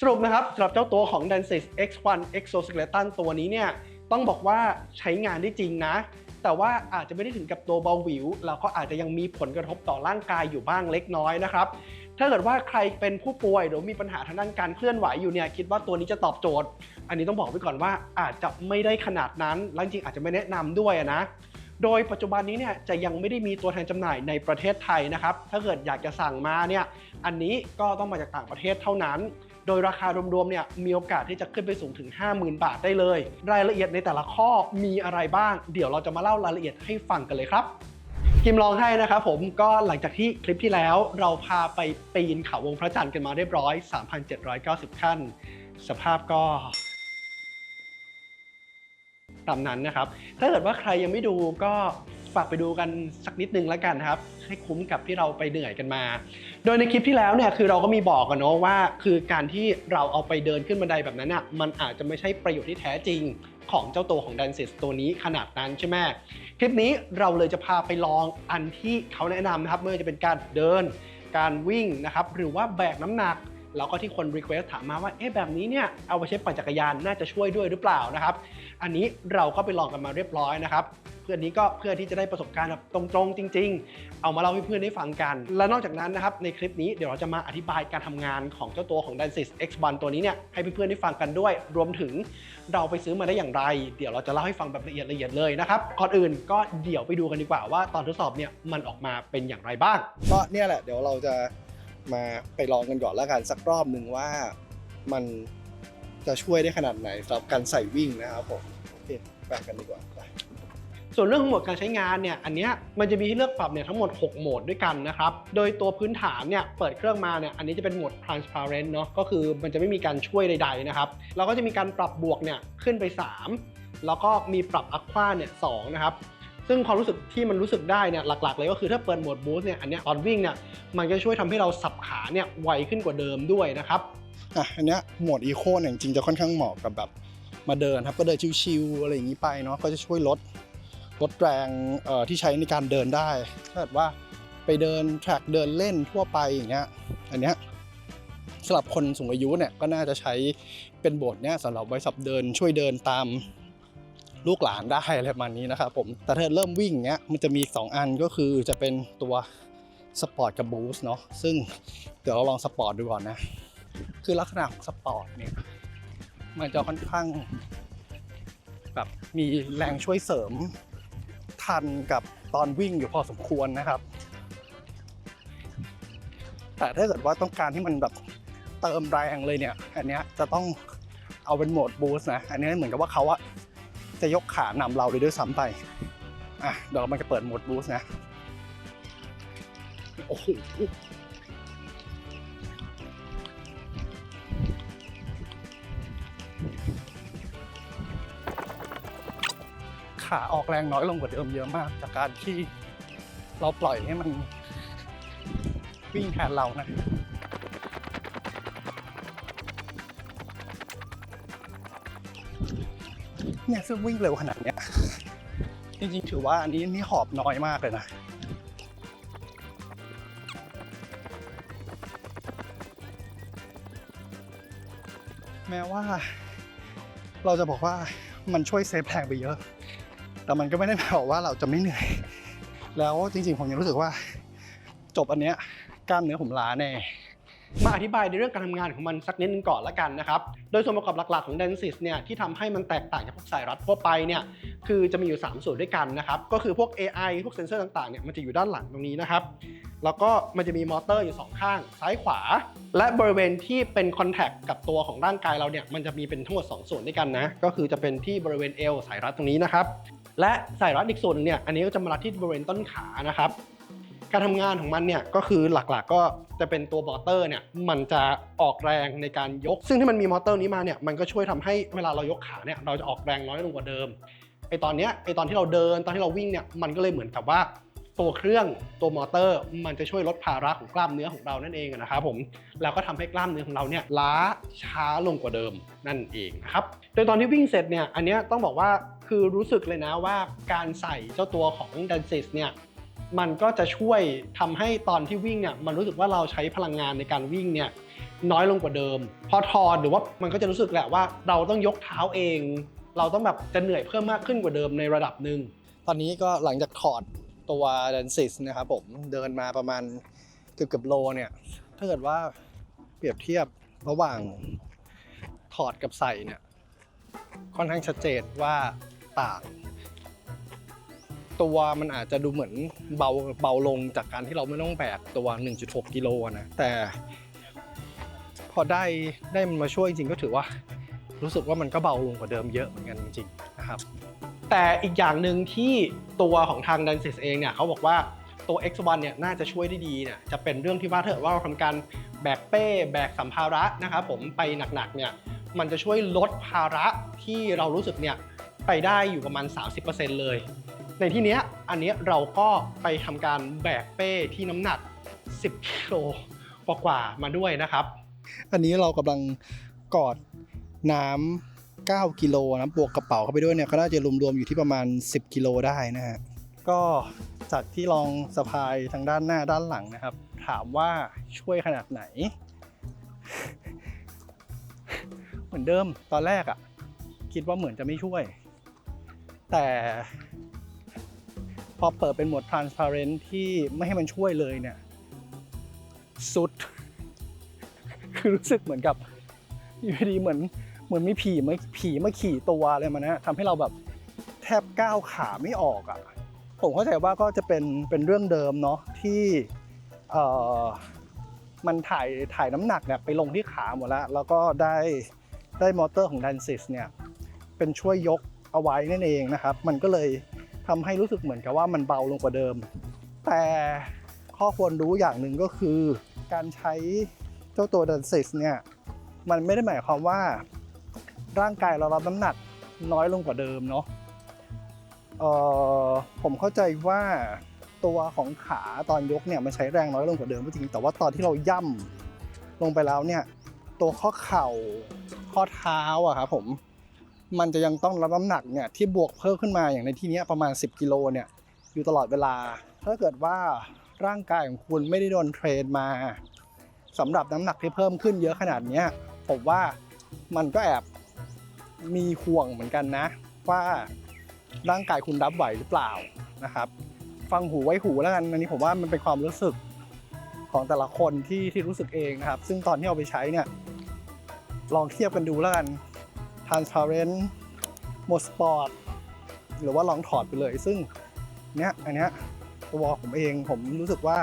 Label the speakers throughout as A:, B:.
A: สรุปนะครับสำหรับเจ้าตัวของ Densys X1 Exoskeleton ตัวนี้เนี่ยต้องบอกว่าใช้งานได้จริงนะ แต่ว่าอาจจะไม่ได้ถึงกับตัวเบาหวิว แล้วก็อาจจะยังมีผลกระทบต่อร่างกายอยู่บ้างเล็กน้อยนะครับ ถ้าเกิดว่าใครเป็นผู้ป่วยหรือมีปัญหาทางด้านการเคลื่อนไหวอยู่เนี่ยคิดว่าตัวนี้จะตอบโจทย์ อันนี้ต้องบอกไว้ก่อนว่าอาจจะไม่ได้ขนาดนั้นและจริงอาจจะไม่แนะนำด้วยนะโดยปัจจุบันนี้เนี่ยจะยังไม่ได้มีตัวแทนจำหน่ายในประเทศไทยนะครับ ถ้าเกิดอยากจะสั่งมาเนี่ย อันนี้ก็ต้องมาจากต่างประเทศเท่านั้น โดยราคารวมๆเนี่ยมีโอกาสที่จะขึ้นไปสูงถึง 50,000 บาทได้เลย รายละเอียดในแต่ละข้อมีอะไรบ้าง เดี๋ยวเราจะมาเล่ารายละเอียดให้ฟังกันเลยครับกิมลองให้นะครับผมก็หลังจากที่คลิปที่แล้วเราพาไปปีนเขาวงพระจันทร์กันมาเรียบร้อย 3,790 ขั้น สภาพก็ตามนั้นนะครับ ถ้าเกิดว่าใครยังไม่ดูก็ ฝากไปดูกันสักนิดนึงแล้วกันครับ ให้คุ้มกับที่เราไปเหนื่อยกันมา โดยในคลิปที่แล้วเนี่ยคือเราก็มีบอกกันเนาะว่า คือการที่เราเอาไปเดินขึ้นบันไดแบบนั้นอะมันอาจจะไม่ใช่ประโยชน์ที่แท้จริงของเจ้าตัวของ d a n c e s ตัวนี้ขนาดนั้นใช่ไหมคลิปนี้เราเลยจะพาไปลองอันที่เขาแนะนำนะครับไม่ว่าจะเป็นการเดิน การวิ่งนะครับหรือว่าแบกน้ำหนัก แล้วก็ที่คนรีเควสถามมาว่าเอ๊ะแบบนี้เนี่ยเอาไปใช้ปั่นจักรยานน่าจะช่วยด้วยหรือเปล่านะครับ อันนี้เราก็ไปลองกันมาเรียบร้อยนะครับ พื่อนนี้ก็เพื่อที่จะได้ประสบการณ์แบบตรงๆ จริง ๆ เอามาเล่าให้เพื่อนได้ฟังกัน และนอกจากนั้นนะครับในคลิปนี้เดี๋ยวเราจะมาอธิบายการทำงานของเจ้าตัวของ d a n c y s X1 ตัวนี้เนี่ยให้เพื่อนๆได้ฟังกันด้วย รวมถึงเราไปซื้อมาได้อย่างไร เดี๋ยวเราจะเล่าให้ฟังแบบละเอียดละเอียดเลยนะครับก่อนอื่นก็เดี๋ยวไปดูกันดีกว่าว่าตอนทดสอบเนี่ยมันออกมาเป็นอย่างไรบ้าง
B: ก็เนี่ยแหละเดี๋ยวเราจะมาไปลองกันก่อนแล้วกันสักรอบหนึ่งว่ามันจะช่วยได้ขนาดไหนสำหรับการใส่วิ่งนะครับผมโอเคไปกันดีกว่าไป
A: ส่วนเรื่องของโหมดการใช้งานเนี่ยอันเนี้ยมันจะมีให้เลือกปรับเนี่ยทั้งหมด 6 โหมดด้วยกันนะครับ โดยตัวพื้นฐานเนี่ยเปิดเครื่องมาเนี่ยอันนี้จะเป็นโหมด transparent เนาะก็คือมันจะไม่มีการช่วยใด ๆนะครับ เราก็จะมีการปรับบวกเนี่ยขึ้นไป 3 แล้วก็มีปรับ aqua เนี่ยสองนะครับซึ่งความรู้สึกที่มันรู้สึกได้เนี่ยหลักๆ เลยก็คือถ้าเปิดโหมด boost เนี่ยอันนี้ตอนวิ่งเนี่ยมันก็ช่วยทำให้เราสับขาเนี่ยไวขึ้นกว่าเดิมด้วยนะครับ
B: อะอันนี้โหมดอีโคเนี่ยจริงๆจะค่อนข้างเหมาะกับแบบมาเดินครับก็เดินชิวๆอะไรอย่างนี้ไปเนาะก็จะช่วยลด ลดแรงที่ใช้ในการเดินได้ถ้าเกิดว่าไปเดินแทร็กเดินเล่นทั่วไปอย่างเงี้ยอันเนี้ยสำหรับคนสูงอายุเนี่ยก็น่าจะใช้เป็นโบทเนี้ยสำหรับไว้สับเดินช่วยเดินตามลูกหลานได้อะไรประมาณนี้นะครับผมแต่ถ้าเริ่มวิ่งเนี้ยมันจะมีอีกสองอันก็คือจะเป็นตัวสปอร์ตกับบูสต์เนาะซึ่งเดี๋ยวเราลองสปอร์ตดูก่อนนะ คือลักษณะของสปอร์ตเนี่ยมันจะค่อนข้างแบบมีแรงช่วยเสริม ทันกับตอนวิ่งอยู่พอสมควรนะครับ แต่ถ้าเกิดว่าต้องการที่มันแบบเติมแรงเลยเนี่ย อันเนี้ยจะต้องเอาเป็นโหมดบูสต์นะ อันนี้เหมือนกับว่าเขาอะจะยกขานำเราเลยด้วยซ้ำไป อะเดี๋ยวมันจะเปิดโหมดบูสต์นะ โอ้โห ขาออกแรงน้อยลงกว่าเดิมเยอะมาก จากการที่เราปล่อยให้มันวิ่งแทนเรานะเนี่ยซึ่งวิ่งเร็วขนาดเนี้ยจริงๆ ถือว่าอันนี้นี่หอบน้อยมากเลยนะแม้ว่า เราจะบอกว่ามันช่วยเซฟแรงไปเยอะ แต่มันก็ไม่ได้แปลว่าเราจะไม่เหนื่อย แล้วจริงๆ ผมยังรู้สึกว่า จบอันเนี้ยกล้ามเนื้อผมล้าแน่
A: มาอธิบายในเรื่องการทำงานของมันสักนิดนึงก่อนละกันนะครับ โดยส่วนประกอบหลักๆของ Densys เนี่ยที่ทำให้มันแตกต่างจากพวกสายรัดทั่วไปเนี่ยคือจะมีอยู่ 3 ส่วนด้วยกันนะครับ ก็คือพวก AI พวกเซนเซอร์ต่างๆเนี่ยมันจะอยู่ด้านหลังตรงนี้นะครับ แล้วก็มันจะมีมอเตอร์อยู่ 2 ข้างซ้ายขวา และบริเวณที่เป็นคอนแทคกับตัวของร่างกายเราเนี่ยมันจะมีเป็นทั้งหมด 2 ส่วนด้วยกันนะ ก็คือจะเป็นที่บริเวณเอวสายรัดตรงนี้นะครับ และสายรัดอีกส่วนเนี่ยอันนี้ก็จะมารัดที่บริเวณต้นขานะครับ การทำงานของมันเนี่ยก็คือหลักๆก็จะเป็นตัวมอเตอร์เนี่ยมันจะออกแรงในการยก ซึ่งที่มันมีมอเตอร์นี้มาเนี่ยมันก็ช่วยทำให้เวลาเรายกขาเนี่ยเราจะออกแรงน้อยลงกว่าเดิมไอตอนเนี้ยไอตอนที่เราเดินตอนที่เราวิ่งเนี่ยมันก็เลยเหมือนกับว่า ตัวเครื่องตัวมอเตอร์ มันจะช่วยลดภาระของกล้ามเนื้อของเรานั่นเองนะครับผมแล้วก็ทำให้กล้ามเนื้อของเราเนี่ยล้าช้าลงกว่าเดิมนั่นเองนะครับโดยตอนที่วิ่งเสร็จเนี่ยอันนี้ต้องบอกว่าคือรู้สึกเลยนะว่าการใส่เจ้าตัวของ d a n c y s เนี่ยมันก็จะช่วยทำให้ตอนที่วิ่งเนี่ยมันรู้สึกว่าเราใช้พลังงานในการวิ่งเนี่ยน้อยลงกว่าเดิม พอถอดหรือว่ามันก็จะรู้สึกแหละว่าเราต้องยกเท้าเอง เราต้องแบบจะเหนื่อยเพิ่มมากขึ้นกว่าเดิมในระดับหนึ่ง
B: ตอนนี้ก็หลังจากถอด ตัว d ดนซิสนะครับผมเดินมาประมาณเกือบเกือบโลเนี่ย ถ้าเกิดว่าเปรียบเทียบระหว่างถอดกับใส่เนี่ย ค่อนข้างชัดเจนว่าต่างตัวมันอาจจะดูเหมือนเบาเบาลงจากการที่เราไม่ต้องแบกตัว 1.6 กิโลนะแต่ พอได้ได้มันมาช่วยจริงก็ถือว่า รู้สึกว่ามันก็เบาลงกว่าเดิมเยอะเหมือนกันจริงๆนะครับ
A: แต่อีกอย่างหนึ่งที่ตัวของทาง d ดนซิสเองเนี่ยเขาบอกว่าตัว X1 เนี่ยน่าจะช่วยได้ดีเนี่ยจะเป็นเรื่องที่ว่าถ้าเกิดว่าเราทำการแบกเป้ แบกสัมภาระนะครับผมไปหนักๆเนี่ยมันจะช่วยลดภาระที่เรารู้สึกเนี่ยไปได้อยู่ประมาณ 30%เลย ในที่เนี้ยอันเนี้ยเราก็ไปทำการแบกเป้ที่น้ำหนัก 10กิโลกว่าๆมาด้วยนะครับ
B: อันนี้เรากำลังกอดน้ำ 9 กิโลนะบวกกระเป๋าเข้าไปด้วยเนี่ยก็น่าจะรวมๆอยู่ที่ประมาณ 10 กิโลได้นะฮะก็จากที่ลองสะพายทางด้านหน้าด้านหลังนะครับ ถามว่าช่วยขนาดไหน เหมือนเดิมตอนแรกอะ่ะ คิดว่าเหมือนจะไม่ช่วย แต่ พอเปิดเป็นโหมด transparent ที่ไม่ให้มันช่วยเลยเนี่ย สุด คือรู้สึกเหมือนกับอยู่ดีๆเหมือน เหมือนมีผีมาผีมาขี่ตัวอะไรมานะทำให้เราแบบแทบก้าวขาไม่ออกอะ่ะผมเข้าใจว่าก็จะเป็นเป็นเรื่องเดิมเนาะที่เอ่อมันถ่ายถ่ายน้ำหนักเนี่ยไปลงที่ขาหมดแล้ว แล้วก็ได้ได้มอเตอร์ของดันซิสเนี่ยเป็นช่วยยกเอาไว้นั่นเองนะครับ มันก็เลยทำให้รู้สึกเหมือนกับว่ามันเบาลงกว่าเดิม แต่ข้อควรรู้อย่างหนึ่งก็คือ การใช้เจ้าตัวดันซิสเนี่ยมันไม่ได้หมายความว่า ร่างกายเรารับน้ำหนักน้อยลงกว่าเดิมเนาะเอ่อผมเข้าใจว่าตัวของขาตอนยกเนี่ยมันใช้แรงน้อยลงกว่าเดิมก็จริง แต่ว่าตอนที่เราย่ำลงไปแล้วเนี่ย ตัวข้อเข่าข้อเท้าอะครับผมมันจะยังต้องรับน้ำหนักเนี่ยที่บวกเพิ่มขึ้นมาอย่างในที่นี้ประมาณ 10กิโลเนี่ยอยู่ตลอดเวลา ถ้าเกิดว่าร่างกายของคุณไม่ได้โดนเทรนมาสำหรับน้ำหนักที่เพิ่มขึ้นเยอะขนาดเนี้ยผมว่ามันก็แอบ มีห่วงเหมือนกันนะ ว่าร่างกายคุณรับไหวหรือเปล่านะครับ ฟังหูไว้หูแล้วกันอันนี้ผมว่ามันเป็นความรู้สึกของแต่ละคนที่ที่รู้สึกเองนะครับ ซึ่งตอนที่เอาไปใช้เนี่ยลองเทียบกันดูแล้วกัน transparent mode sport หรือว่าลองถอดไปเลย ซึ่งเนี้ยอันเนี้ยตัวผมเองผมรู้สึกว่า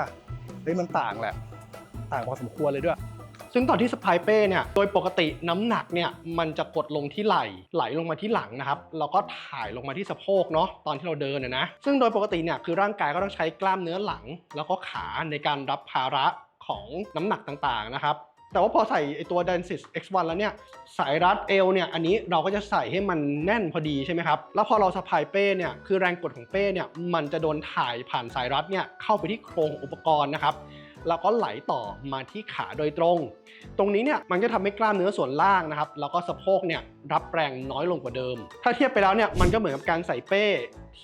B: เฮ้ยมันต่างแหละ ต่างพอสมควรเลยด้วย
A: ซึ่งตอนที่สปายเป้เนี่ยโดยปกติน้ำหนักเนี่ยมันจะกดลงที่ไหล่ไหลลงมาที่หลังนะครับแล้วก็ถ่ายลงมาที่สะโพกเนาะตอนที่เราเดินนะนะซึ่งโดยปกติเนี่ยคือร่างกายก็ต้องใช้กล้ามเนื้อหลัง แล้วก็ขาในการรับภาระของน้ำหนักต่างๆนะครับแต่ว่าพอใส่ไอตัว Densys X1 แล้วเนี่ยสายรัดเอวเนี่ยอันนี้เราก็จะใส่ให้มันแน่นพอดีใช่ไหมครับ แล้วพอเราสะพายเป้เนี่ยคือแรงกดของเป้เนี่ยมันจะโดนถ่ายผ่านสายรัดเนี่ยเข้าไปที่โครงอุปกรณ์นะครับ แล้วก็ไหลต่อมาที่ขาโดยตรง ตรงนี้เนี่ยมันจะทำให้กล้ามเนื้อส่วนล่างนะครับแล้วก็สะโพกเนี่ยรับแรงน้อยลงกว่าเดิม ถ้าเทียบไปแล้วเนี่ยมันก็เหมือนกับการใส่เป้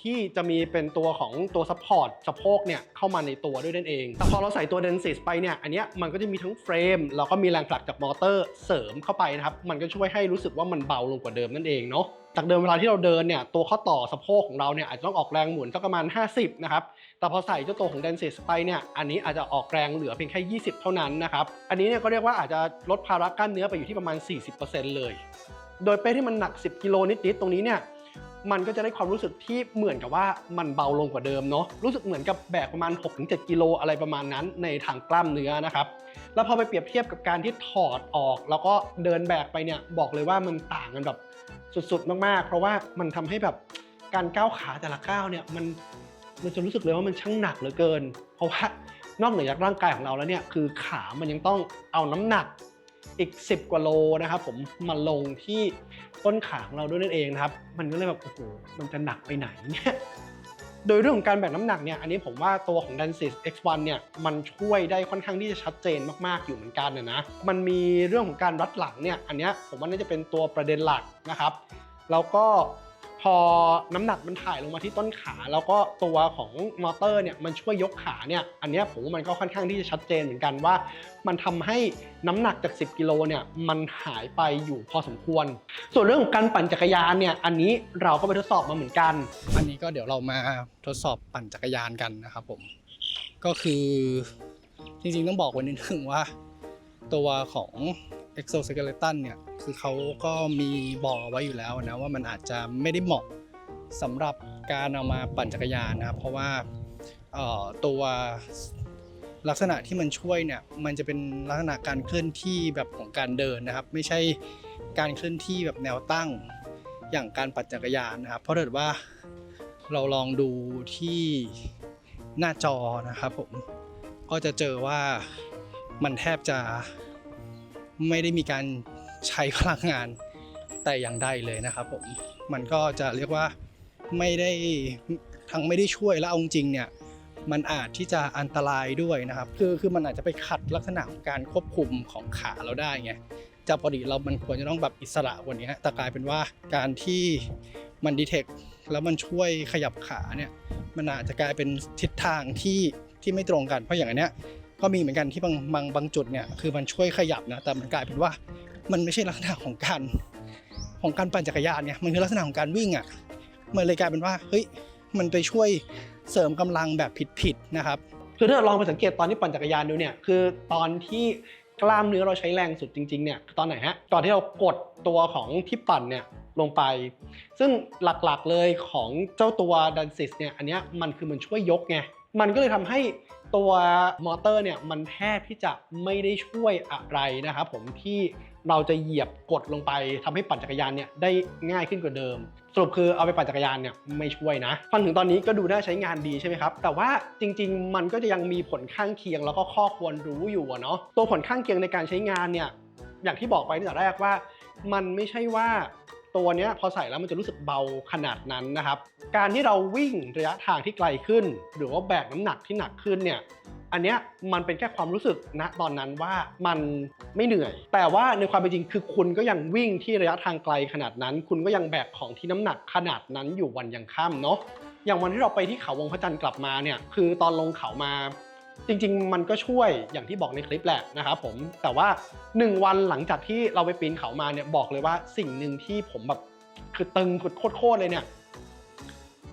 A: ที่จะมีเป็นตัวของตัวซัพพอร์ตสะโพกเนี่ยเข้ามาในตัวด้วยนั่นเอง แต่พอเราใส่ตัวเดนซิสไปเนี่ย อันเนี้ยมันก็จะมีทั้งเฟรม แล้วก็มีแรงผลักจากมอเตอร์เสริมเข้าไปนะครับ มันก็ช่วยให้รู้สึกว่ามันเบาลงกว่าเดิมนั่นเองเนาะ จากเดิมเวลาที่เราเดินเนี่ย ตัวข้อต่อสะโพกของเราเนี่ยอาจจะต้องออกแรงหมุนสักประมาณ 50 นะครับ แต่พอใส่เจ้าตัวของ d e n s i s ไปเนี่ย อันนี้อาจจะออกแรงเหลือเพียงแค่ 20 เท่านั้นนะครับ อันนี้เนี่ยก็เรียกว่าอาจจะลดภาระกล้ามเนื้อไปอยู่ที่ประมาณ 40%เลย โดยเป้ที่มันหนัก 10 กิโลนิดๆ ตรงนี้เนี่ย มันก็จะได้ความรู้สึกที่เหมือนกับว่ามันเบาลงกว่าเดิมเนาะ รู้สึกเหมือนกับแบกประมาณ 6-7 กิโลอะไรประมาณนั้นในทางกล้ามเนื้อนะครับ แล้วพอไปเปรียบเทียบกับการที่ถอดออก แล้วก็เดินแบกไปเนี่ย บอกเลยว่ามันต่างกันแบบสุดๆ มากๆ เพราะว่ามันทำให้แบบการก้าวขาแต่ละก้าวเนี่ยมัน มันจะรู้สึกเลยว่ามันช่างหนักเหลือเกิน เพราะว่านอกเหนือจากร่างกายของเราแล้วเนี่ยคือขามันยังต้องเอาน้ำหนักอีก 10 กว่าโลนะครับผมมาลงที่ต้นขาของเราด้วยนั่นเองนะครับ มันก็เลยแบบโอ้โหมันจะหนักไปไหนเนี่ยโดยเรื่องของการแบกน้ำหนักเนี่ยอันนี้ผมว่าตัวของ Densys X1 เนี่ยมันช่วยได้ค่อนข้างที่จะชัดเจนมากๆอยู่เหมือนกันนะนะมันมีเรื่องของการรัดหลังเนี่ยอันนี้ผมว่าน่าจะเป็นตัวประเด็นหลักนะครับ แล้วก็ พอน้ำหนักมันถ่ายลงมาที่ต้นขา แล้วก็ตัวของมอเตอร์เนี่ยมันช่วยยกขาเนี่ยอันนี้ผมว่ามันก็ค่อนข้างที่จะชัดเจนเหมือนกันว่า มันทำให้น้ำหนักจาก 10 กิโลเนี่ยมันหายไปอยู่พอสมควร ส่วนเรื่องของการปั่นจักรยานเนี่ยอันนี้เราก็ไปทดสอบมาเหมือนกัน
B: อันนี้ก็เดี๋ยวเรามาทดสอบปั่นจักรยานกันนะครับผมก็คือจริงๆต้องบอกไว้นิดนึงว่า ตัวของ exoskeleton เนี่ย คือเขาก็มีบอกไว้อยู่แล้วนะว่ามันอาจจะไม่ได้เหมาะสำหรับการเอามาปั่นจักรยานนะครับเพราะว่าตัวลักษณะที่มันช่วยเนี่ยมันจะเป็นลักษณะการเคลื่อนที่แบบของการเดินนะครับ ไม่ใช่การเคลื่อนที่แบบแนวตั้งอย่างการปั่นจักรยานนะครับ เพราะถ้าเกิดว่าเราลองดูที่หน้าจอนะครับผมก็จะเจอว่ามันแทบจะไม่ได้มีการ ใช้พลังงานแต่อย่างใดเลยนะครับผมมันก็จะเรียกว่าไม่ได้ทั้งไม่ได้ช่วยและเอาจริงเนี่ยมันอาจที่จะอันตรายด้วยนะครับ คือคือมันอาจจะไปขัดลักษณะของการควบคุมของขาเราได้ไงจากปกติเรามันควรจะต้องแบบอิสระกว่านี้แต่กลายเป็นว่าการที่มันดีเทคแล้วมันช่วยขยับขาเนี่ยมันอาจจะกลายเป็นทิศทางที่ที่ไม่ตรงกันเพราะอย่างอันเนี้ยก็มีเหมือนกันที่บางบางบางจุดเนี่ยคือมันช่วยขยับนะแต่มันกลายเป็นว่า มันไม่ใช่ลักษณะของการของการปั่นจักรยานเนี่ยมันคือลักษณะของการวิ่งอะมันเลยกลายเป็นว่าเฮ้ยมันไปช่วยเสริมกำลังแบบผิดๆนะครับ
A: คือถ้าลองไปสังเกตตอนที่ปั่นจักรยานดูเนี่ยคือตอนที่กล้ามเนื้อเราใช้แรงสุดจริงๆเนี่ยคือตอนไหนฮะตอนที่เรากดตัวของที่ปั่นเนี่ยลงไป ซึ่งหลักๆเลยของเจ้าตัวดันซิสเนี่ยอันนี้มันคือมันช่วยยกไงมันก็เลยทำให้ตัวมอเตอร์เนี่ยมันแทบที่จะไม่ได้ช่วยอะไรนะครับผมที่ เราจะเหยียบกดลงไปทำให้ปั่นจักรยานเนี่ยได้ง่ายขึ้นกว่าเดิม สรุปคือเอาไปปั่นจักรยานเนี่ยไม่ช่วยนะฟังถึงตอนนี้ก็ดูน่าใช้งานดีใช่ไหมครับ แต่ว่าจริง ๆ มันก็จะยังมีผลข้างเคียงแล้วก็ข้อควรรู้อยู่เนาะตัวผลข้างเคียงในการใช้งานเนี่ยอย่างที่บอกไปตั้งแต่แรกว่า มันไม่ใช่ว่าตัวนี้พอใส่แล้วมันจะรู้สึกเบาขนาดนั้นนะครับ การที่เราวิ่งระยะทางที่ไกลขึ้น หรือว่าแบกน้ำหนักที่หนักขึ้นเนี่ย อันเนี้ยมันเป็นแค่ความรู้สึกณตอนนั้นว่ามันไม่เหนื่อย แต่ว่าในความเป็นจริงคือคุณก็ยังวิ่งที่ระยะทางไกลขนาดนั้น คุณก็ยังแบกของที่น้ำหนักขนาดนั้นอยู่วันยังค่ำเนาะอย่างวันที่เราไปที่เขาวงพระจันทร์กลับมาเนี่ยคือตอนลงเขามาจริงๆ มันก็ช่วยอย่างที่บอกในคลิปแหละนะครับผมแต่ว่า 1 วันหลังจากที่เราไปปีนเขามาเนี่ยบอกเลยว่าสิ่งหนึ่งที่ผมแบบคือตึงโคตรๆเลยเนี่ย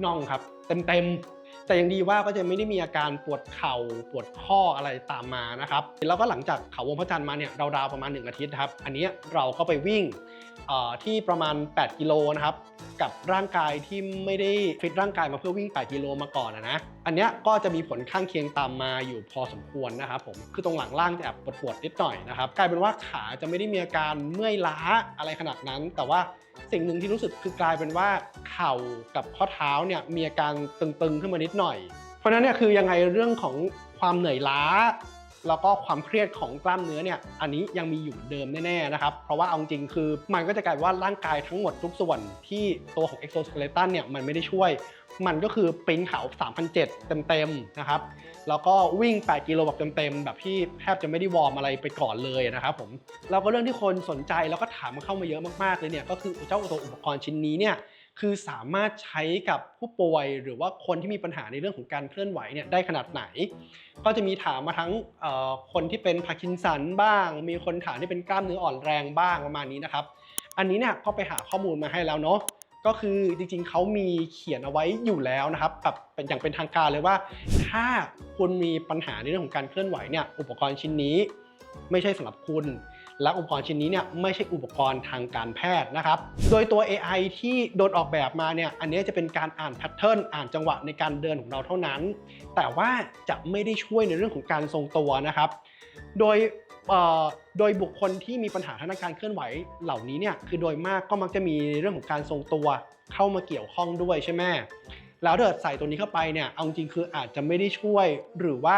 A: น่องครับ เต็มๆ แต่ยังดีว่าก็จะไม่ได้มีอาการปวดเข่าปวดข้ออะไรตามมานะครับแล้วก็หลังจากเขาวงพระจันทร์มาเนี่ยราวๆประมาณ 1 อาทิตย์ครับ อันนี้เราก็ไปวิ่งที่ประมาณ 8 กิโลนะครับ กับร่างกายที่ไม่ได้ฟิตร่างกายมาเพื่อวิ่ง 8 กิโลมาก่อนอะนะ อันเนี้ยก็จะมีผลข้างเคียงตามมาอยู่พอสมควรนะครับผม คือตรงหลังล่างจะแอบปวดๆนิดหน่อยนะครับ กลายเป็นว่าขาจะไม่ได้มีอาการเมื่อยล้าอะไรขนาดนั้น แต่ว่าสิ่งหนึ่งที่รู้สึกคือกลายเป็นว่าเข่ากับข้อเท้าเนี่ยมีอาการตึงๆขึ้นมานิดหน่อย เพราะฉะนั้นเนี่ยคือยังไงเรื่องของความเหนื่อยล้า แล้วก็ความเครียดของกล้ามเนื้อเนี่ยอันนี้ยังมีอยู่เดิมแน่ๆนะครับ เพราะว่าเอาจริงคือมันก็จะกลายว่าร่างกายทั้งหมดทุกส่วนที่ตัวของ exoskeleton เนี่ยมันไม่ได้ช่วย มันก็คือปีนเขา3,007เต็มๆนะครับ แล้วก็วิ่ง 8 กิโลแบบเต็มๆแบบที่แทบจะไม่ได้วอร์มอะไรไปก่อนเลยนะครับผมแล้วก็เรื่องที่คนสนใจแล้วก็ถามมาเข้ามาเยอะมากๆเลยเนี่ยก็คือเจ้าตัวอุปกรณ์ชิ้นนี้เนี่ย คือสามารถใช้กับผู้ป่วยหรือว่าคนที่มีปัญหาในเรื่องของการเคลื่อนไหวเนี่ยได้ขนาดไหน ก็จะมีถามมาทั้งคนที่เป็นพาร์กินสันบ้าง มีคนถามที่เป็นกล้ามเนื้ออ่อนแรงบ้างประมาณนี้นะครับ อันนี้เนี่ยก็ไปหาข้อมูลมาให้แล้วเนาะก็คือจริงๆ เขามีเขียนเอาไว้อยู่แล้วนะครับแบบเป็นอย่างเป็นทางการเลยว่า ถ้าคุณมีปัญหาในเรื่องของการเคลื่อนไหวเนี่ยอุปกรณ์ชิ้นนี้ ไม่ใช่สำหรับคุณ และอุปกรณ์ชิ้นนี้เนี่ยไม่ใช่อุปกรณ์ทางการแพทย์นะครับ โดยตัว AI ที่โดนออกแบบมาเนี่ยอันนี้จะเป็นการอ่านแพทเทิร์นอ่านจังหวะในการเดินของเราเท่านั้น แต่ว่าจะไม่ได้ช่วยในเรื่องของการทรงตัวนะครับ โดยโดยบุคคลที่มีปัญหาทางการเคลื่อนไหวเหล่านี้เนี่ยคือโดยมากก็มักจะมีเรื่องของการทรงตัวเข้ามาเกี่ยวข้องด้วยใช่ไหมแล้วถ้าเกิดใส่ตัวนี้เข้าไปเนี่ยเอาจริงคืออาจจะไม่ได้ช่วยหรือว่า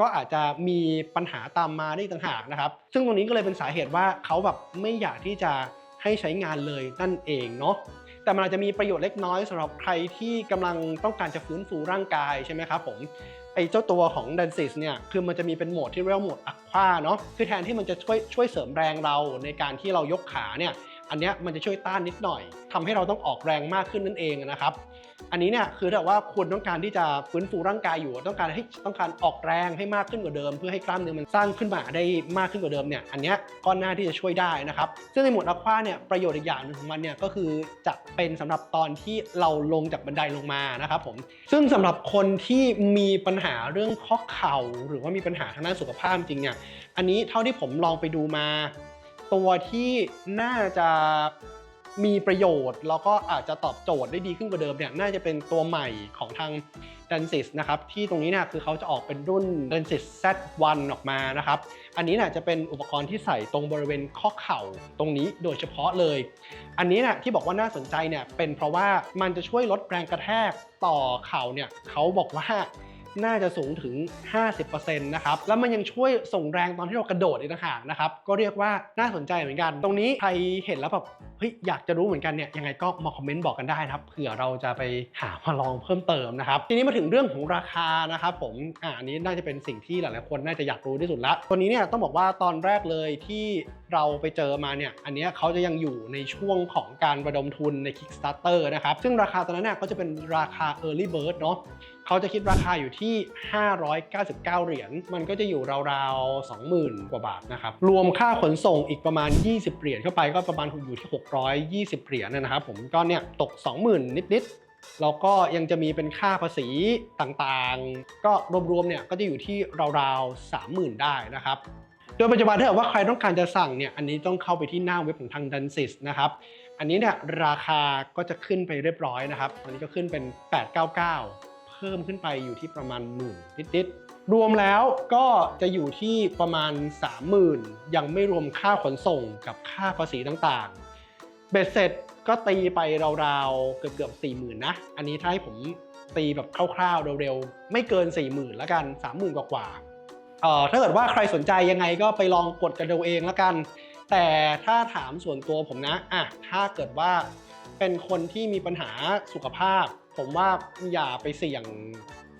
A: ก็อาจจะมีปัญหาตามมาได้ต่างหากนะครับ ซึ่งตรงนี้ก็เลยเป็นสาเหตุว่าเขาแบบไม่อยากที่จะให้ใช้งานเลยนั่นเองเนาะแต่มันอาจจะมีประโยชน์เล็กน้อยสำหรับใครที่กำลังต้องการจะฟื้นฟูร่างกายใช่ไหมครับผมไอ้เจ้าตัวของ d a n s i s เนี่ยคือมันจะมีเป็นโหมดที่เรียกว่าโหมด Aqua เนาะคือแทนที่มันจะช่วยช่วยเสริมแรงเราในการที่เรายกขาเนี่ย อันนี้มันจะช่วยต้านนิดหน่อยทำให้เราต้องออกแรงมากขึ้นนั่นเองนะครับ อันนี้เนี่ยคือถ้าว่าคุณต้องการที่จะฟื้นฟูร่างกายอยู่ ต้องการให้ต้องการออกแรงให้มากขึ้นกว่าเดิม เพื่อให้กล้ามเนื้อมันสร้างขึ้นมาได้มากขึ้นกว่าเดิมเนี่ยอันนี้ยก็น่าที่จะช่วยได้นะครับ ซึ่งในหมวดอะควาเนี่ยประโยชน์อีกอย่างหนึ่งของมันเนี่ยก็คือจะเป็นสำหรับตอนที่เราลงจากบันไดลงมานะครับผมซึ่งสำหรับคนที่มีปัญหาเรื่องข้อเข่า หรือว่ามีปัญหาทางด้านสุขภาพจริงเนี่ยอันนี้เท่าที่ผมลองไปดูมา ตัวที่น่าจะมีประโยชน์ แล้วก็อาจจะตอบโจทย์ได้ดีขึ้นกว่าเดิมเนี่ยน่าจะเป็นตัวใหม่ของทาง d e n s i s นะครับที่ตรงนี้เนี่ยคือเขาจะออกเป็นรุ่น d e n s i s Z1 ออกมานะครับ อันนี้เนี่ยจะเป็นอุปกรณ์ที่ใส่ตรงบริเวณข้อเข่าตรงนี้โดยเฉพาะเลย อันนี้เนี่ยที่บอกว่าน่าสนใจเนี่ยเป็นเพราะว่ามันจะช่วยลดแรงกระแทกต่อเข่าเนี่ยเขาบอกว่า น่าจะสูงถึง 50%นะครับ แล้วมันยังช่วยส่งแรงตอนที่เรากระโดดอีกต่างหากนะครับ ก็เรียกว่าน่าสนใจเหมือนกัน ตรงนี้ใครเห็นแล้วแบบเฮ้ยอยากจะรู้เหมือนกันเนี่ยยังไงก็มาคอมเมนต์บอกกันได้นะครับเผื่อเราจะไปหามาลองเพิ่มเติมนะครับ ทีนี้มาถึงเรื่องของราคานะครับผมอ่าอันนี้น่าจะเป็นสิ่งที่หลายๆคนน่าจะอยากรู้ที่สุดละตัวนี้เนี่ยต้องบอกว่าตอนแรกเลยที่เราไปเจอมาเนี่ยอันนี้เขาจะยังอยู่ในช่วงของการระดมทุนใน Kickstarter นะครับซึ่งราคาตอนนั้นเนี่ยก็จะเป็นราคา Early Bird เนาะ เขาจะคิดราคาอยู่ที่ 599 เหรียญ มันก็จะอยู่ราวๆ 20,000 กว่าบาทนะครับ รวมค่าขนส่งอีกประมาณ 20 เหรียญเข้าไปก็ประมาณอยู่ที่ 620 เหรียญนะครับผมก็เนี่ยตก 20,000 นิดๆแล้วก็ยังจะมีเป็นค่าภาษีต่างๆ ก็รวมๆ เนี่ยก็จะอยู่ที่ราวๆ 30,000 ได้นะครับ โดยปัจจุบันถ้าเกิดว่าใครต้องการจะสั่งเนี่ย อันนี้ต้องเข้าไปที่หน้าเว็บของทาง Dansys นะครับ อันนี้เนี่ยราคาก็จะขึ้นไปเรียบร้อยนะครับ อันนี้ก็ขึ้นเป็น 899 พิ่มขึ้นไปอยู่ที่ประมาณหมื่นนิดๆรวมแล้วก็จะอยู่ที่ประมาณ 30,000 ยังไม่รวมค่าขนส่งกับค่าภาษีต่างๆ เบ็ดเสร็จก็ตีไปราวๆเกือบๆ40,000นนะ อันนี้ถ้าให้ผมตีแบบคร่าวๆเร็วๆ ไม่เกิน 40,000แล้วกัน 30,000 กว่าๆเอ่อถ้าเกิดว่าใครสนใจยังไงก็ไปลองกดกันดูเองล้วกัน แต่ถ้าถามส่วนตัวผมนะอะถ้าเกิดว่าเป็นคนที่มีปัญหาสุขภาพ ผมว่าอย่าไปเสี่ยง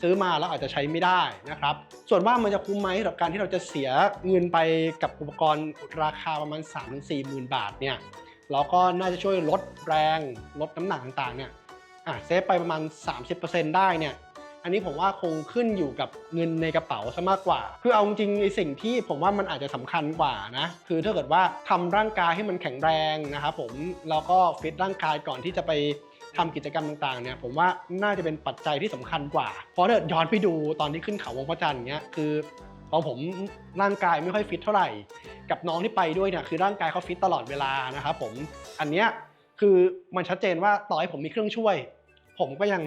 A: ซื้อมาแล้วอาจจะใช้ไม่ได้นะครับ ส่วนว่ามันจะคุ้มไหมกับการที่เราจะเสียเงินไปกับอุปกรณ์ราคาประมาณ 3-4หมื่นบาทเนี่ยแล้วก็น่าจะช่วยลดแรงลดน้ำหนักต่างๆเนี่ยอะเซฟไปประมาณ 30%ได้เนี่ยอันนี้ผมว่าคงขึ้นอยู่กับเงินในกระเป๋าซะมากกว่า คือเอาจริงในสิ่งที่ผมว่ามันอาจจะสำคัญกว่านะ คือถ้าเกิดว่าทำร่างกายให้มันแข็งแรงนะครับผม แล้วก็ฟิตร่างกายก่อนที่จะไป ทำกิจกรรมต่างๆเนี่ยผมว่าน่าจะเป็นปัจจัยที่สำคัญกว่า เพราะถ้าเกิดย้อนไปดูตอนที่ขึ้นเขาวงพระจันทร์เงี้ยคือพอผมร่างกายไม่ค่อยฟิตเท่าไหร่ กับน้องที่ไปด้วยเนี่ยคือร่างกายเขาฟิตตลอดเวลานะครับผมอันเนี้ยคือมันชัดเจนว่าต่อให้ผมมีเครื่องช่วย ผมก็ยัง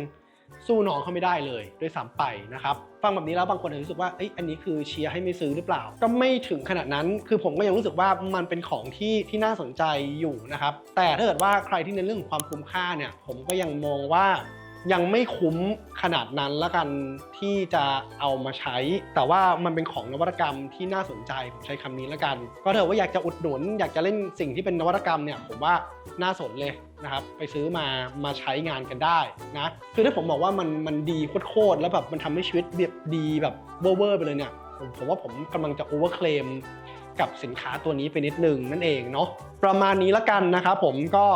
A: สู้น้องเขาไม่ได้เลยด้วยซ้ำไปนะครับฟังแบบนี้แล้วบางคนอาจจะรู้สึกว่าเอ้ยอันนี้คือเชียร์ให้ไม่ซื้อหรือเปล่า ก็ไม่ถึงขนาดนั้นคือผมก็ยังรู้สึกว่ามันเป็นของที่ที่น่าสนใจอยู่นะครับแต่ถ้าเกิดว่าใครที่ในนเรื่องของความคุ้มค่าเนี่ยผมก็ยังมองว่ายังไม่คุ้มขนาดนั้นละกันที่จะเอามาใช้ แต่ว่ามันเป็นของนวัตกรรมที่น่าสนใจผมใช้คำนี้ละกัน ก็ถ้าเกิดว่าอยากจะอุดหนุน อยากจะเล่นสิ่งที่เป็นนวัตกรรมเนี่ยผมว่าน่าสนเลย นะครับไปซื้อมามาใช้งานกันได้นะคือถ้าผมบอกว่ามันมันดีโคตรแล้วแบบมันทำให้ชีวิตแบบดีแบบเวอร์ไปเลยเนี่ยผมผมว่าผมกำลังจะโอเวอร์เคลมกับสินค้าตัวนี้ไปนิดนึงนั่นเองเนาะประมาณนี้ละกันนะครับผมก็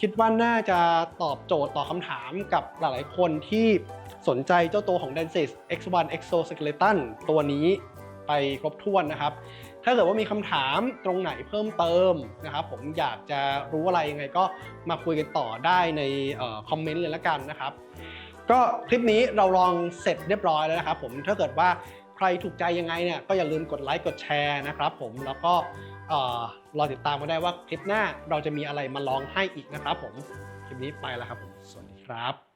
A: คิดว่าน่าจะตอบโจทย์ต่อบคำถามกับหลายๆคนที่สนใจเจ้าตัวของ Densys X1 Exoskeleton ตัวนี้ไปครบถ้วนนะครับ ถ้าเกิดว่ามีคำถามตรงไหนเพิ่มเติมนะครับผมอยากจะรู้อะไรยังไงก็มาคุยกันต่อได้ในคอมเมนต์เลยละกันนะครับ ก็คลิปนี้เราลองเสร็จเรียบร้อยแล้วนะครับผมถ้าเกิดว่าใครถูกใจยังไงเนี่ยก็อย่าลืมกดไลค์กดแชร์นะครับผมแล้วก็เอ่อรอติดตามกันได้ว่าคลิปหน้าเราจะมีอะไรมาลองให้อีกนะครับผม คลิปนี้ไปแล้วครับผม สวัสดีครับ